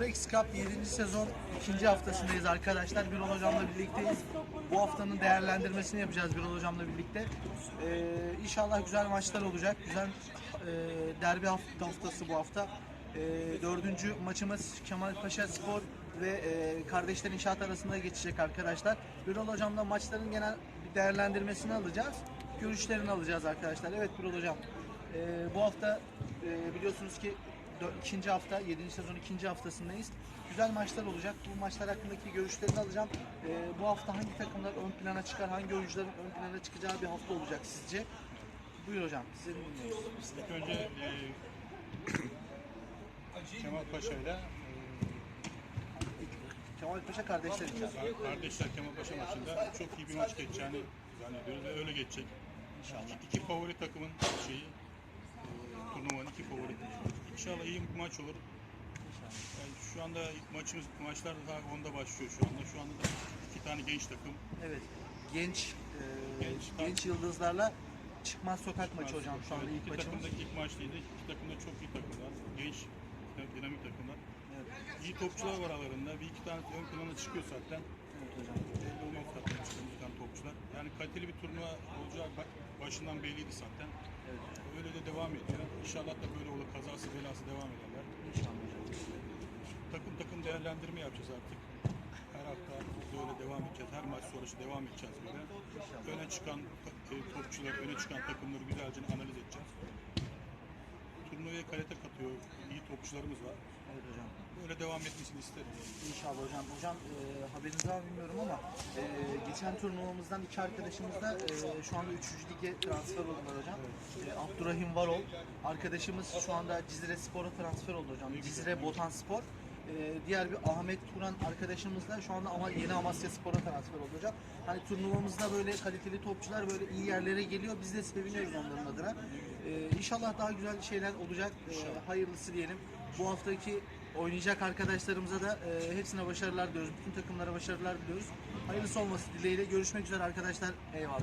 Breaks Cup 7. sezon 2. haftasındayız arkadaşlar. Birol Hocam'la birlikteyiz. Bu haftanın değerlendirmesini yapacağız Birol Hocam'la birlikte. Ee, inşallah güzel maçlar olacak. Güzel e, derbi haft- haftası bu hafta. Ee, dördüncü maçımız Kemal Paşa Spor ve e, Kardeşler İnşaat arasında geçecek arkadaşlar. Birol Hocam'la maçların genel değerlendirmesini alacağız. Görüşlerini alacağız arkadaşlar. Evet Birol Hocam. e, bu hafta e, biliyorsunuz ki ikinci hafta, 7. sezon ikinci haftasındayız. Güzel maçlar olacak. Bu maçlar hakkındaki görüşlerini alacağım. Ee, bu hafta hangi takımlar ön plana çıkar, hangi oyuncuların ön plana çıkacağı bir hafta olacak sizce? Buyur hocam, sizi dinliyoruz. İlk önce e, Kemal Paşa ile Kemal Paşa kardeşler için. e, kardeşler Kemal Paşa maçında çok iyi bir maç geçeceğini zannediyoruz ve öyle geçecek. İnşallah. İki favori takımın şeyi e, turnuvanın iki favori İnşallah iyi bir maç olur. Yani şu anda ilk maçımız maçlar daha onda başlıyor şu anda. Şu anda da iki tane genç takım. Evet, genç e, Genç, genç yıldızlarla çıkmaz sokak maçı hocam şu anda ilk iki maçımız. takımdaki ilk maçlıydı. İki takım da çok iyi takımlar. Genç, dinamik takımlar. Evet, İyi topçular var aralarında. Bir iki tane ön plana çıkıyor zaten. evet hocam. Belli olmaz zaten çıkan topçular. Yani kaliteli bir turnuva olacağı ba- başından belliydi zaten. Evet, Öyle de devam ediyor. İnşallah da böyle olur. Kazası belası devam ederler. inşallah. Takım takım değerlendirme yapacağız artık. Her hafta böyle devam edeceğiz. Her maç sonrası devam edeceğiz böyle. Öne çıkan e, topçular, öne çıkan takımları güzelce analiz edeceğiz. Turnuvaya kalite katıyor. iyi topçularımız var. Evet hocam. Böyle devam etmesini isterim. İnşallah hocam. Hocam e, haberiniz var bilmiyorum ama e, geçen turnuvamızdan iki arkadaşımız da e, şu anda 3. lige transfer oldular hocam. E, Abdurrahim Varol arkadaşımız şu anda Cizre Spor'a transfer oldu hocam. Cizre Botan Spor. E, diğer bir Ahmet Turan arkadaşımız da şu anda ama yeni Amasya Spor'a transfer hocam. Hani turnuvamızda böyle kaliteli topçular böyle iyi yerlere geliyor. Biz de seviniyoruz onların adına. E, inşallah daha güzel şeyler olacak. E, hayırlısı diyelim. Bu haftaki oynayacak arkadaşlarımıza da e, hepsine başarılar diliyoruz. Bütün takımlara başarılar diliyoruz. Hayırlısı olması dileğiyle görüşmek üzere arkadaşlar. Eyvallah.